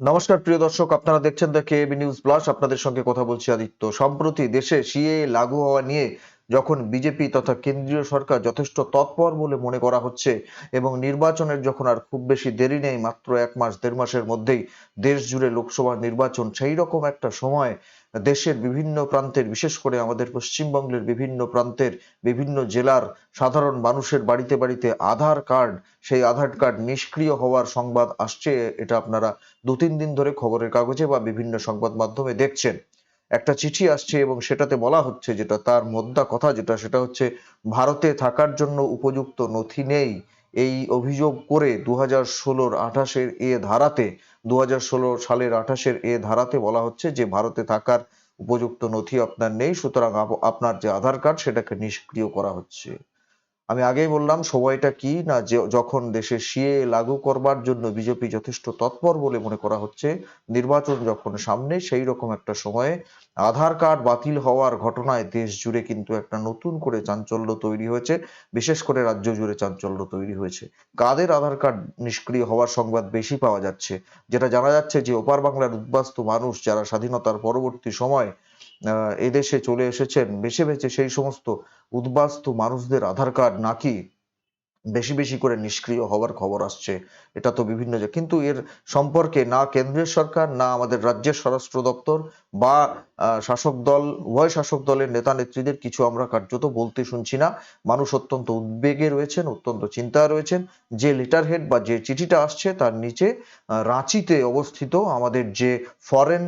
নমস্কার, প্রিয় দর্শক। আপনারা দেখছেন দ্য কেবি নিউজ প্লাস আপনাদের সঙ্গে কথা বলছি আদিত্য। সম্প্রতি দেশে সিএ লাগু হওয়া নিয়ে যখন বিজেপি তথা কেন্দ্রীয় সরকার যথেষ্ট তৎপর বলে মনে করা হচ্ছে এবং নির্বাচনের যখন আর খুব বেশি দেরি নেই, মাত্র এক মাস, দেড় মাসের মধ্যেই দেশ জুড়ে লোকসভা নির্বাচন, সেই রকম একটা সময় দেশের বিভিন্ন প্রান্তের, বিশেষ করে আমাদের পশ্চিমবঙ্গের বিভিন্ন প্রান্তের, বিভিন্ন জেলার সাধারণ মানুষের বাড়িতে বাড়িতে আধার কার্ড, সেই আধার কার্ড নিষ্ক্রিয় হওয়ার সংবাদ আসছে, এটা আপনারা দু তিন দিন ধরে খবরের কাগজে বা বিভিন্ন সংবাদ মাধ্যমে দেখছেন। একটা চিঠি আসছে এবং সেটাতে বলা হচ্ছে যেটা তার মোদ্দা কথা যেটা, সেটা হচ্ছে ভারতে থাকার জন্য উপযুক্ত নথি নেই। এই অভিযোগ করে দু হাজার ষোলোর আঠাশের এ ধারাতে দু হাজার ষোলো সালের আঠাশের এ ধারাতে বলা হচ্ছে যে ভারতে থাকার উপযুক্ত নথি আপনার নেই, সুতরাং আপ- আপনার যে আধার কার্ড সেটাকে নিষ্ক্রিয় করা হচ্ছে। আমি আগেই বললাম, সময়টা কি না যে যখন দেশে সিএ লাগু করবার জন্য বিজেপি যথেষ্ট তৎপর বলে মনে করা হচ্ছে, নির্বাচন যখন সামনে সেই রকম একটা সময়ে আধার কার্ড বাতিল হওয়ার ঘটনায় দেশ জুড়ে কিন্তু একটা নতুন করে চাঞ্চল্য তৈরি হয়েছে, বিশেষ করে রাজ্য জুড়ে চাঞ্চল্য তৈরি হয়েছে। কাদের আধার কার্ড নিষ্ক্রিয় হওয়ার সংবাদ বেশি পাওয়া যাচ্ছে, যেটা জানা যাচ্ছে যে ওপার বাংলার উদ্বাস্তু মানুষ যারা স্বাধীনতার পরবর্তী সময় এদেশে চলে এসেছেন। বেছে বেছে সেই সমস্ত উদ্বাস্তু মানুষদের আধার কার্ড নাকি বেশি বেশি করে নিষ্ক্রিয় হওয়ার খবর আসছে। এটা তো বিভিন্ন কিন্তু এর সম্পর্কে না কেন্দ্রীয় সরকার, না আমাদের রাজ্যের স্বরাষ্ট্র দপ্তর বা শাসক দল, উভয় শাসক দলের নেতা নেত্রীদের কিছু আমরা কার্যত বলতে শুনছি না। মানুষ অত্যন্ত উদ্বেগে রয়েছেন, অত্যন্ত চিন্তায় রয়েছেন। যে লেটার হেড বা যে চিঠিটা আসছে তার নিচে রাঁচিতে অবস্থিত আমাদের যে ফরেন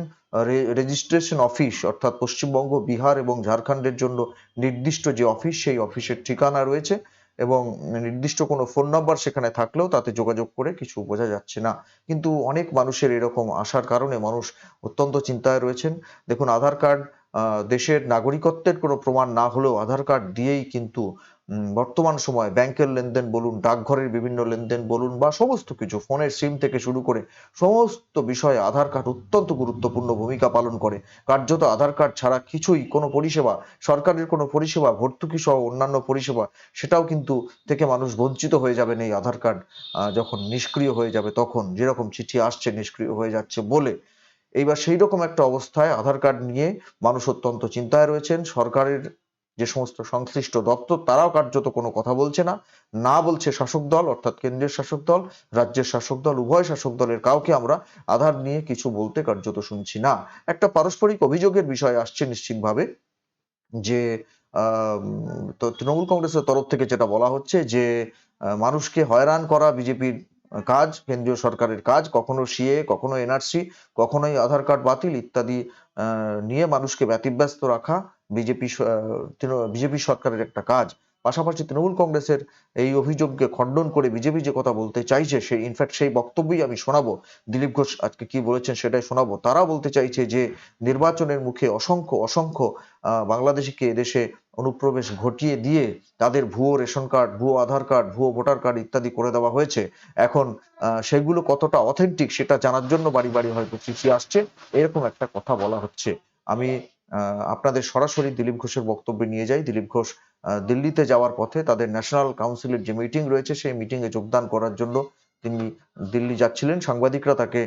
রেজিস্ট্রেশন অফিস অর্থাৎ পশ্চিমবঙ্গ, বিহার এবং ঝাড়খণ্ডের জন্য নির্দিষ্ট যে অফিস সেই অফিসের ঠিকানা রয়েছে। এবং নির্দিষ্ট কোনো ফোন নাম্বার সেখানে থাকলেও তাতে যোগাযোগ করে কিছু বোঝা যাচ্ছে না। কিন্তু অনেক মানুষের এরকম আসার কারণে মানুষ অত্যন্ত চিন্তায় রয়েছেন। দেখুন, আধার কার্ড দেশের নাগরিকত্বের কোনো প্রমাণ না হলেও আধার কার্ড দিয়েই কিন্তু বর্তমান সময় ব্যাংকের লেনদেন বলুন, ডাকঘরের বিভিন্ন লেনদেন বলুন বা সমস্ত কিছু, ফোনের সিম থেকে শুরু করে সমস্ত বিষয়ে আধার কার্ড অত্যন্ত গুরুত্বপূর্ণ ভূমিকা পালন করে। কার্যত আধার কার্ড ছাড়া কিছুই কোনো পরিষেবা, সরকারের কোনো পরিষেবা, ভর্তুকি সহ অন্যান্য পরিষেবা, সেটাও কিন্তু থেকে মানুষ বঞ্চিত হয়ে যাবেন এই আধার কার্ড যখন নিষ্ক্রিয় হয়ে যাবে তখন। যেরকম চিঠি আসছে, নিষ্ক্রিয় হয়ে যাচ্ছে বলে। এইবার সেই রকম একটা অবস্থায় আধার কার্ড নিয়ে মানুষ অত্যন্ত চিন্তায় রয়েছেন। সরকারের যে সমস্ত সংশ্লিষ্ট দপ্তর, তারাও কার্যত কোনো কথা বলছে না। না বলছে শাসক দল, অর্থাৎ কেন্দ্রের শাসক দল, রাজ্যের শাসক দল, উভয় শাসক দলের কাউকে আমরা আধার নিয়ে কিছু বলতে কার্যত শুনছি না। একটা পারস্পরিক অভিযোগের বিষয় আসছে নিশ্চিতভাবে যে তো তৃণমূল কংগ্রেসের তরফ থেকে যেটা বলা হচ্ছে যে মানুষকে হয়রান করা বিজেপির কাজ, কেন্দ্রীয় সরকারের কাজ, কখনো সিএ, কখনো এনআরসি, কখনোই আধার কার্ড বাতিল ইত্যাদি নিয়ে মানুষকে ব্যতিব্যস্ত রাখা বিজেপি বিজেপি সরকারের একটা কাজ। পাশাপাশি তৃণমূল কংগ্রেসের এই অভিযোগকে খণ্ডন করে বিজেপি যে কথা বলতে চাইছে সেই ইনফ্যাক্ট সেই বক্তব্যই আমি শোনাবো। দিলীপ ঘোষ আজকে কি বলেছেন সেটাই শোনাবো। তারা বলতে চাইছে যে, নির্বাচনের মুখে অসংখ্য অসংখ্য বাংলাদেশিকে এদেশে অনুপ্রবেশ ঘটিয়ে দিয়ে তাদের ভুয়ো রেশন কার্ড, ভুয়ো আধার কার্ড, ভুয়ো ভোটার কার্ড ইত্যাদি করে দেওয়া হয়েছে। এখন সেগুলো কতটা অথেন্টিক সেটা জানার জন্য বাড়ি বাড়ি হয়তো চিঠি আসছে। এরকম একটা কথা বলা হচ্ছে। আমি আপনাদের সরাসরি দিলীপ ঘোষের বক্তব্য নিয়ে যাই। দিলীপ ঘোষ দিল্লিতে যাওয়ার পথে তাদের ন্যাশনাল কাউন্সিলের যে মিটিং রয়েছে সেই মিটিং এ যোগদান করার জন্য তিনি দিল্লি যাচ্ছিলেন। সাংবাদিকরা তাকে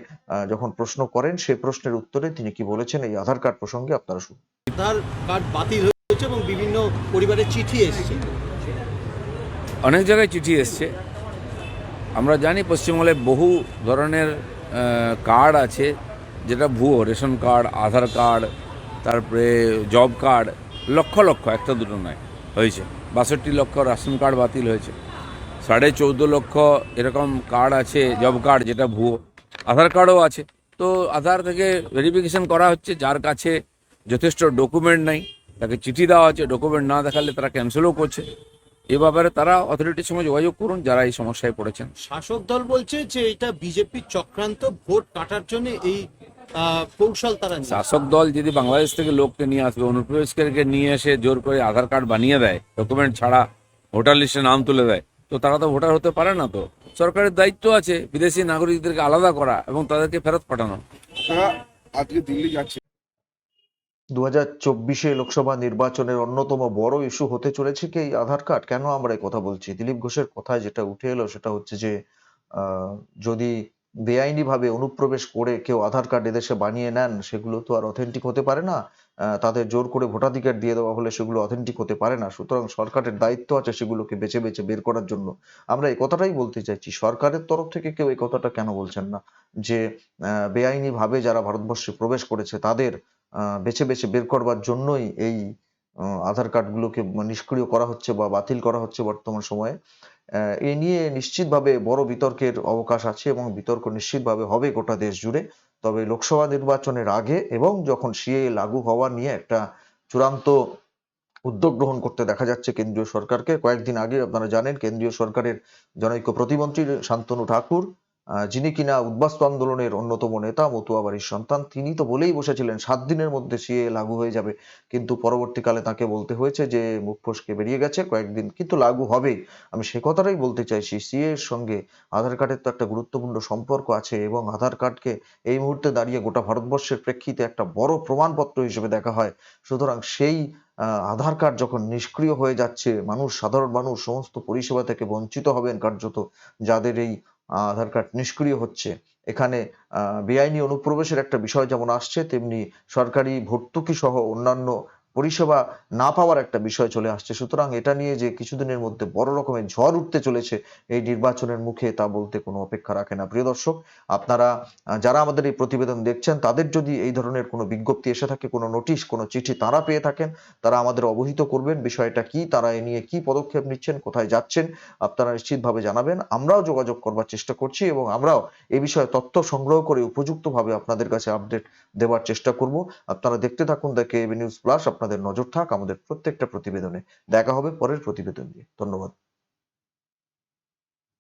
যখন প্রশ্ন করেন সেই প্রশ্নের উত্তরে তিনি কি বলেছেন এই আধার কার্ড প্রসঙ্গে আপনারা শুনুন। আধার কার্ড বাতিল হয়েছে এবং বিভিন্ন পরিবারের চিঠি এসেছে। অনেক জায়গায় চিঠি এসছে। আমরা জানি পশ্চিমবঙ্গে বহু ধরনের কার্ড আছে যেটা ভুয়ো রেশন কার্ড আধার কার্ড তারপরে জব কার্ড লক্ষ লক্ষ, একটা দুটো নয়, হয়েছে। বাষট্টি লক্ষ রেশন কার্ড বাতিল হয়েছে। সাড়ে চৌদ্দ লক্ষ এরকম কার্ড আছে জব কার্ড যেটা ভুয়ো। আধার কার্ডও আছে। তো আধার থেকে ভেরিফিকেশন করা হচ্ছে, যার কাছে যথেষ্ট ডকুমেন্ট নাই, তাকে চিঠি দেওয়া আছে ডকুমেন্ট না দেখালে তারা ক্যান্সেলও করছে। এ ব্যাপারে তারা অথরিটির সঙ্গে যোগাযোগ করুন, যারা এই সমস্যায় পড়েছেন। শাসক দল বলছে যে, এটা বিজেপির চক্রান্ত, ভোট কাটার জন্য এই কৌশল তারা শাসক দল যদি বাংলাদেশ থেকে লোককে নিয়ে আসবে অনুপ্রবেশকারীকে নিয়ে এসে জোর করে আধার কার্ড বানিয়ে দেয় ডকুমেন্ট ছাড়া ভোটার লিস্টে নাম তুলে দেয় তো তারা তো ভোটার হতে পারে না তো। সরকারের দায়িত্ব আছে বিদেশি নাগরিকদেরকে আলাদা করা এবং তাদেরকে ফেরত পাঠানো। আজকে দিল্লি যাচ্ছে। দু হাজার চব্বিশে লোকসভা নির্বাচনের অন্যতম বড় ইস্যু হতে চলেছে কি এই আধার কার্ড? কেন আমরা এই কথা বলছি? দিলীপ ঘোষের কথায় যেটা উঠে এলো সেটা হচ্ছে যে আহ, যদি বেআইনিভাবে অনুপ্রবেশ করে কেউ আধার কার্ড এদেশে বানিয়ে নেন, সেগুলো তো আর অথেন্টিক হতে পারে না। তাদের জোর করে ভোটাধিকার দিয়ে দেওয়া হলে সেগুলো অথেন্টিক হতে পারে না। সুতরাং সরকারের দায়িত্ব আছে সেগুলোকে বেছে বেছে বের করার জন্য। আমরা এই কথাটাই বলতে চাইছি, সরকারের তরফ থেকে কেউ এই কথাটা কেন বলছেন না? যে বেআইনিভাবে যারা ভারতবর্ষে প্রবেশ করেছে, তাদের বেছে বেছে বের করবার জন্যই এই আধার কার্ডগুলোকে নিষ্ক্রিয় করা হচ্ছে বা বাতিল করা হচ্ছে বর্তমান সময়ে। এ নিয়ে নিশ্চিতভাবে বড় বিতর্কের অবকাশ আছে এবং বিতর্ক নিশ্চিতভাবে হবে গোটা দেশ জুড়ে। তবে লোকসভা নির্বাচনের আগে এবং যখন সিএ লাগু হওয়া নিয়ে একটা চূড়ান্ত উদ্যোগ গ্রহণ করতে দেখা যাচ্ছে কেন্দ্রীয় সরকারকে, কয়েকদিন আগে আপনারা জানেন, কেন্দ্রীয় সরকারের জনৈক প্রতিমন্ত্রী শান্তনু ঠাকুর যিনি কিনা উদ্বাস্তু আন্দোলনের অন্যতম নেতা, মতুয়া বাড়ির সন্তান, তিনি তো বলেই বসেছিলেন, সাত দিনের মধ্যে সিএ লাগু হয়ে যাবে। কিন্তু পরবর্তীকালে তাকে বলতে হয়েছে যে, মুখ ফসকে বেরিয়ে গেছে, কয়েকদিন কিন্তু লাগু হবেই। আমি সে কথাটাই বলতে চাইছি সিএ এর সঙ্গে আধার কার্ডের তো একটা গুরুত্বপূর্ণ সম্পর্ক আছে এবং আধার কার্ডকে এই মুহূর্তে দাঁড়িয়ে গোটা ভারতবর্ষের প্রেক্ষিতে একটা বড় প্রমাণপত্র হিসেবে দেখা হয়। সুতরাং সেই আধার কার্ড যখন নিষ্ক্রিয় হয়ে যাচ্ছে, মানুষ, সাধারণ মানুষ, সমস্ত পরিষেবা থেকে বঞ্চিত হবেন কার্যত যাদের এই আধার কার্ড নিষ্ক্রিয় হচ্ছে। এখানে বেআইনি অনুপ্রবেশের একটা বিষয় যেমন আসছে, তেমনি সরকারি ভর্তুকি সহ অন্যান্য পরিষেবা না পাওয়ার একটা বিষয় চলে আসছে। সুতরাং এটা নিয়ে যে কিছুদিনের মধ্যে বড় রকমের ঝড় উঠতে চলেছে এই নির্বাচনের মুখে তা বলতে কোনো অপেক্ষা রাখে না। প্রিয় দর্শক, আপনারা, যারা আমাদের এই প্রতিবেদন দেখছেন, তাদের যদি এই ধরনের কোনো বিজ্ঞপ্তি এসে থাকে, কোনো নোটিশ, কোনো চিঠি তারা পেয়ে থাকেন, তারা আমাদের অবহিত করবেন, বিষয়টা কি, তারা এ নিয়ে কি পদক্ষেপ নিচ্ছেন, কোথায় যাচ্ছেন, আপনারা নিশ্চিতভাবে জানাবেন। আমরাও যোগাযোগ করবার চেষ্টা করছি এবং আমরাও এ বিষয়ে তথ্য সংগ্রহ করে উপযুক্তভাবে আপনাদের কাছে আপডেট দেওয়ার চেষ্টা করব। আপনারা দেখতে থাকুন দ্য কেবি নিউজ প্লাস। আপনাদের নজর থাক আমাদের প্রত্যেকটা প্রতিবেদনে দেখা হবে পরের প্রতিবেদন নিয়ে। ধন্যবাদ।